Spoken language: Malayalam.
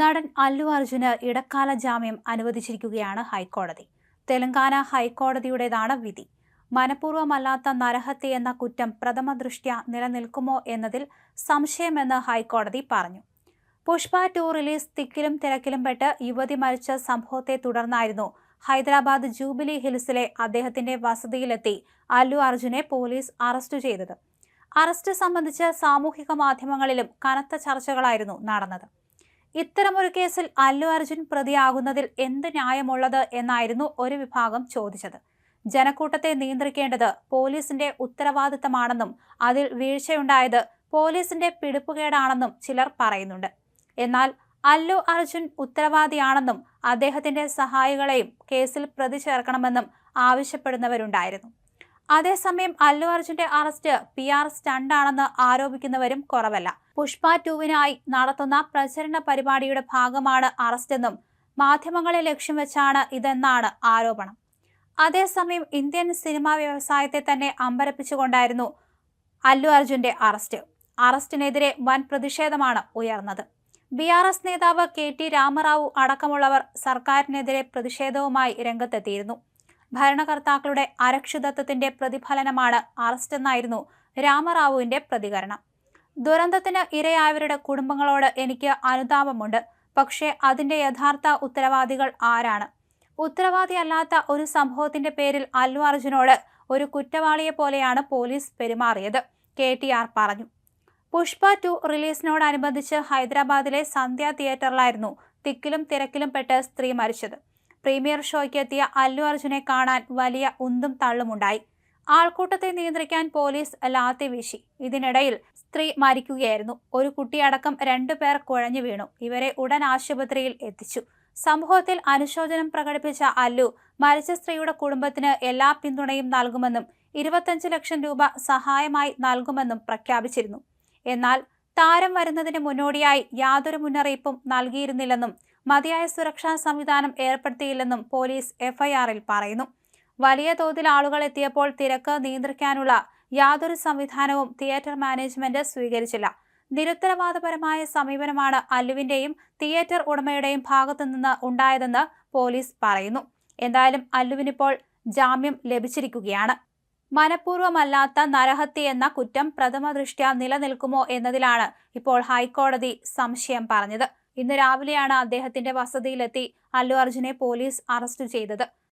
നടൻ അല്ലു അർജുന് ഇടക്കാല ജാമ്യം അനുവദിച്ചിരിക്കുകയാണ് ഹൈക്കോടതി. തെലങ്കാന ഹൈക്കോടതിയുടേതാണ് വിധി. മനഃപൂർവമല്ലാത്ത നരഹത്യ എന്ന കുറ്റം പ്രഥമ ദൃഷ്ട്യ നിലനിൽക്കുമോ എന്നതിൽ സംശയമെന്ന് ഹൈക്കോടതി പറഞ്ഞു. പുഷ്പ ടു റിലീസ് തിക്കിലും തിരക്കിലും പെട്ട് യുവതി മരിച്ച സംഭവത്തെ തുടർന്നായിരുന്നു ഹൈദരാബാദ് ജൂബിലി ഹിൽസിലെ അദ്ദേഹത്തിന്റെ വസതിയിലെത്തി അല്ലു അർജുനെ പോലീസ് അറസ്റ്റ് ചെയ്തത്. അറസ്റ്റ് സംബന്ധിച്ച് സാമൂഹിക മാധ്യമങ്ങളിലും കനത്ത ചർച്ചകളായിരുന്നു നടന്നത്. ഇത്തരമൊരു കേസിൽ അല്ലു അർജുൻ പ്രതിയാകുന്നതിൽ എന്ത് ന്യായമുള്ളത് എന്നായിരുന്നു ഒരു വിഭാഗം ചോദിച്ചത്. ജനക്കൂട്ടത്തെ നിയന്ത്രിക്കേണ്ടത് പോലീസിന്റെ ഉത്തരവാദിത്തമാണെന്നും അതിൽ വീഴ്ചയുണ്ടായത് പോലീസിന്റെ പിടിപ്പുകേടാണെന്നും ചിലർ പറയുന്നുണ്ട്. എന്നാൽ അല്ലു അർജുൻ ഉത്തരവാദിയാണെന്നും അദ്ദേഹത്തിന്റെ സഹായികളെയും കേസിൽ പ്രതി ചേർക്കണമെന്നും ആവശ്യപ്പെടുന്നവരുണ്ടായിരുന്നു. അതേസമയം അല്ലു അർജുന്റെ അറസ്റ്റ് പി ആർ സ്റ്റണ്ടാണെന്ന് ആരോപിക്കുന്നവരും കുറവല്ല. പുഷ്പ ടൂവിനായി നടത്തുന്ന പ്രചരണ പരിപാടിയുടെ ഭാഗമാണ് അറസ്റ്റെന്നും മാധ്യമങ്ങളെ ലക്ഷ്യം വെച്ചാണ് ഇതെന്നാണ് ആരോപണം. അതേസമയം ഇന്ത്യൻ സിനിമാ വ്യവസായത്തെ തന്നെ അമ്പരപ്പിച്ചുകൊണ്ടായിരുന്നു അല്ലു അർജുന്റെ അറസ്റ്റ്. അറസ്റ്റിനെതിരെ വൻ പ്രതിഷേധമാണ് ഉയർന്നത്. ബി ആർ എസ് നേതാവ് കെ ടി രാമറാവു അടക്കമുള്ളവർ സർക്കാരിനെതിരെ പ്രതിഷേധവുമായി രംഗത്തെത്തിയിരുന്നു. ഭരണകർത്താക്കളുടെ അരക്ഷിതത്വത്തിന്റെ പ്രതിഫലനമാണ് അറസ്റ്റെന്നായിരുന്നു രാമറാവുവിന്റെ പ്രതികരണം. ദുരന്തത്തിന് ഇരയായവരുടെ കുടുംബങ്ങളോട് എനിക്ക് അനുതാപമുണ്ട്. പക്ഷേ അതിന്റെ യഥാർത്ഥ ഉത്തരവാദികൾ ആരാണ്? ഉത്തരവാദിയല്ലാത്ത ഒരു സംഭവത്തിന്റെ പേരിൽ അല്ലു അർജുനോട് ഒരു കുറ്റവാളിയെ പോലെയാണ് പോലീസ് പെരുമാറിയത് കെ ടി ആർ പറഞ്ഞു. പുഷ്പ ടു റിലീസിനോടനുബന്ധിച്ച് ഹൈദരാബാദിലെ സന്ധ്യ തിയേറ്ററിലായിരുന്നു തിക്കിലും തിരക്കിലും പെട്ട് സ്ത്രീ മരിച്ചത്. പ്രീമിയർ ഷോയ്ക്ക് എത്തിയ അല്ലു അർജുനെ കാണാൻ വലിയ ഉന്തും തള്ളുമുണ്ടായി. ആൾക്കൂട്ടത്തെ നിയന്ത്രിക്കാൻ പോലീസ് ലാത്തി വീശി ഇതിനിടയിൽ സ്ത്രീ മരിക്കുകയായിരുന്നു. ഒരു കുട്ടിയടക്കം രണ്ടുപേർ കുഴഞ്ഞു വീണു. ഇവരെ ഉടൻ ആശുപത്രിയിൽ എത്തിച്ചു. സംഭവത്തിൽ അനുശോചനം പ്രകടിപ്പിച്ച അല്ലു മരിച്ച സ്ത്രീയുടെ കുടുംബത്തിന് എല്ലാ പിന്തുണയും നൽകുമെന്നും ഇരുപത്തഞ്ച് ലക്ഷം രൂപ സഹായമായി നൽകുമെന്നും പ്രഖ്യാപിച്ചിരുന്നു. എന്നാൽ താരം വരുന്നതിന് മുന്നോടിയായി യാതൊരു മുന്നറിയിപ്പും നൽകിയിരുന്നില്ലെന്നും മതിയായ സുരക്ഷാ സംവിധാനം ഏർപ്പെടുത്തിയില്ലെന്നും പോലീസ് എഫ്ഐആറിൽ പറയുന്നു. വലിയ തോതിൽ ആളുകൾ എത്തിയപ്പോൾ തിരക്ക് നിയന്ത്രിക്കാനുള്ള യാതൊരു സംവിധാനവും തിയേറ്റർ മാനേജ്മെന്റ് സ്വീകരിച്ചില്ല. നിരുത്തരവാദപരമായ സമീപനമാണ് അല്ലുവിന്റെയും തിയേറ്റർ ഉടമയുടെയും ഭാഗത്തു നിന്ന് ഉണ്ടായതെന്ന് പോലീസ് പറയുന്നു. എന്തായാലും അല്ലുവിനിപ്പോൾ ജാമ്യം ലഭിച്ചിരിക്കുകയാണ്. മനഃപൂർവമല്ലാത്ത നരഹത്യ എന്ന കുറ്റം പ്രഥമ ദൃഷ്ട്യാ നിലനിൽക്കുമോ എന്നതിലാണ് ഇപ്പോൾ ഹൈക്കോടതി സംശയം പറഞ്ഞത്. ഇന്ന് രാവിലെയാണ് അദ്ദേഹത്തിന്റെ വസതിയിലെത്തി അല്ലു അർജുനെ പോലീസ് അറസ്റ്റ് ചെയ്തത്.